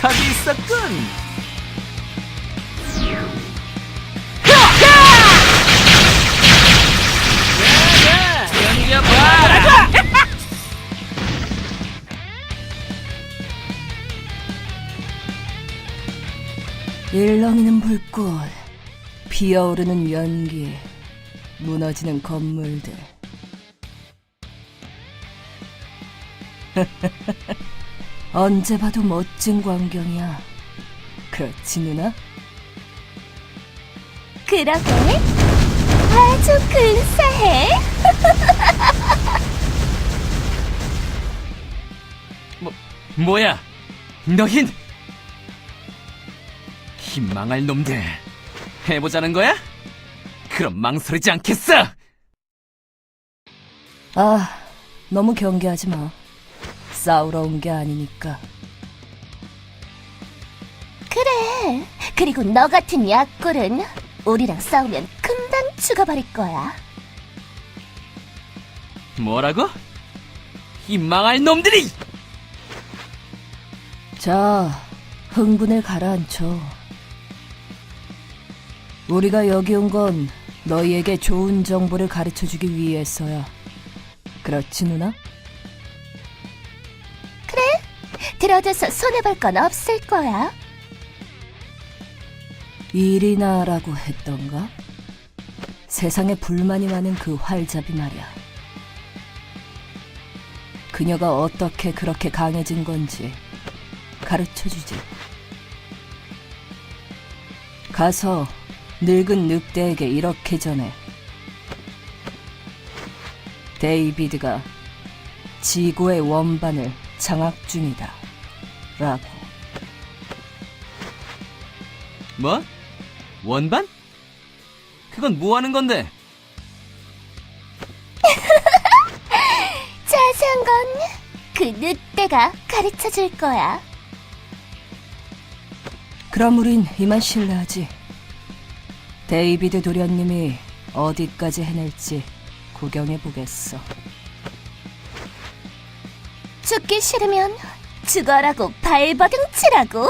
각이 있었군. 연기해봐. 일렁이는 불꽃, 피어오르는 연기, 무너지는 건물들. 언제 봐도 멋진 광경이야. 그렇지, 누나? 그러게 아주 근사해. 뭐야? 너흰 희망할 놈들 해보자는 거야? 그럼 망설이지 않겠어. 아, 너무 경계하지 마. 싸우러 온 게 아니니까. 그래. 그리고 너 같은 약골은 우리랑 싸우면 금방 죽어버릴 거야. 뭐라고? 희망할 놈들이! 자, 흥분을 가라앉혀. 우리가 여기 온 건 너희에게 좋은 정보를 가르쳐 주기 위해서야. 그렇지, 누나? 들어줘서 손해볼 건 없을 거야. 이리나라고 했던가? 세상에 불만이 많은 그 활잡이 말이야. 그녀가 어떻게 그렇게 강해진 건지 가르쳐 주지. 가서 늙은 늑대에게 이렇게 전해. 데이비드가 지구의 원반을 장악 중이다. 라고. 뭐? 원반? 그건 뭐 하는 건데? 자세한 건 그 늑대가 가르쳐 줄 거야. 그럼 우린 이만 실례하지. 데이비드 도련님이 어디까지 해낼지 구경해 보겠어. 죽기 싫으면 죽어라고 발버둥 치라고.